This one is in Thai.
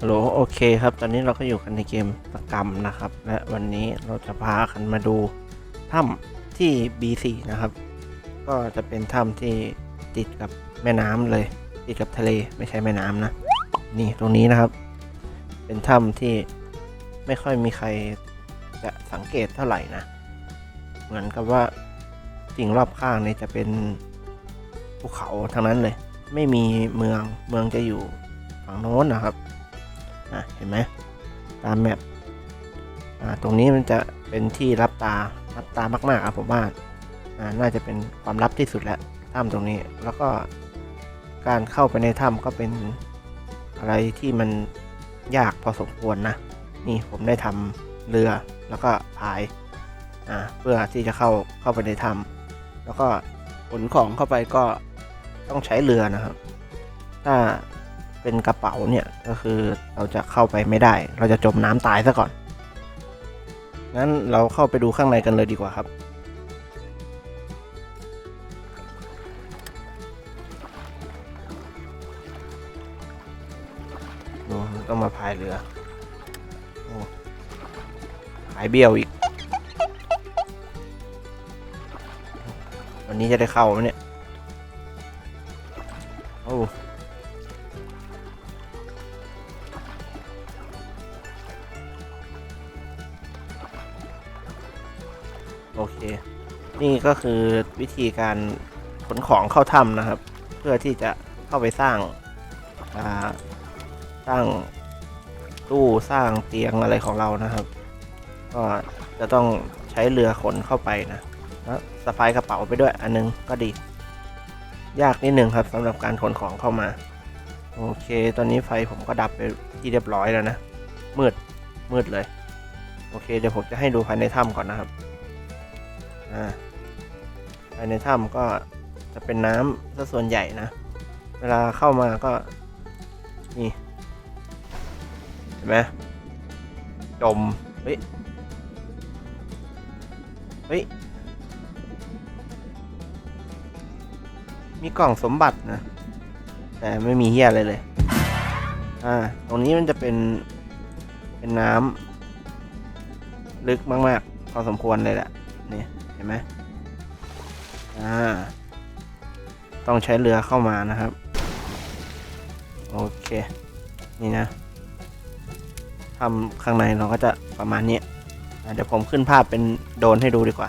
ฮัลโหลโอเคครับ ตอนนี้เราก็อยู่กันในเกมสกรรมนะครับ และวันนี้เราจะพากันมาดูถ้ำที่ B4 นะครับ ก็จะเป็นถ้ำที่ติดกับแม่น้ำเลย ติดกับทะเลไม่ใช่แม่น้ำนะ นี่ตรงนี้นะครับ เป็นถ้ำที่ไม่ค่อยมีใครจะสังเกตเท่าไหร่นะ เหมือนกับว่าสิ่งรอบข้างเนี่ยจะเป็นภูเขาทั้งนั้นเลย ไม่มีเมืองเมืองจะอยู่ฝั่งโน้นนะครับ อะเห็นไหมตามแมปอ่าตรงนี้มันจะเป็นที่รับตารับตามากๆครับผมว่าอ่าน่าจะเป็นความลับที่สุดแล้วถ้ำตรงนี้แล้วก็การเข้าไปในถ้ำก็เป็นอะไรที่มันยากพอสมควรนะ นี่ผมได้ทำเรือแล้วก็พายอ่าเพื่อที่จะเข้าเข้าไปในถ้ำแล้วก็ขนของเข้าไปก็ต้องใช้เรือนะครับ ถ้า เป็นกระเป๋าเนี่ยก็คือเราจะเข้าไปไม่ได้ เราจะจมน้ำตายซะก่อน งั้นเราเข้าไปดูข้างในกันเลยดีกว่าครับดูต้องมาพายเรือโอ้ขายเบี้ยวอีก วันนี้จะได้เข้าไหมเนี่ย โอ้ นี่ก็คือวิธีการขนของเข้าถ้ำนะครับ เพื่อที่จะเข้าไปสร้างาสร้างตู้สร้างเตียงอะไรของเรานะครับ ก็จะต้องใช้เรือขนเข้าไปนะแล้วสะพายกระเป๋าไปด้วยอันนึงก็ดี ยากนิดหนึ่งครับสำหรับการขนของเข้ามา โอเค ตอนนี้ไฟผมก็ดับไปที่เรียบร้อยแล้วนะมืดมืดเลย โอเค เดี๋ยวผมจะให้ดูภายในถ้ำก่อนนะครับ อ่าภายในถ้ำก็จะเป็นน้ำซะส่วนใหญ่นะ เวลาเข้ามาก็นี่เห็นไหมจม เฮ้ย เฮ้ย มีกล่องสมบัตินะ แต่ไม่มีเฮียอะไรเลย อ่า ตรงนี้มันจะเป็น เป็นน้ำลึกมาก ๆ พอสมควรเลยแหละนี่ ห็นไหมอ่า ต้องใช้เรือเข้ามานะครับ โอเค นี่นะทำข้างในเราก็จะประมาณนี้ เดี๋ยวผมขึ้นภาพเป็นโดนให้ดูดีกว่า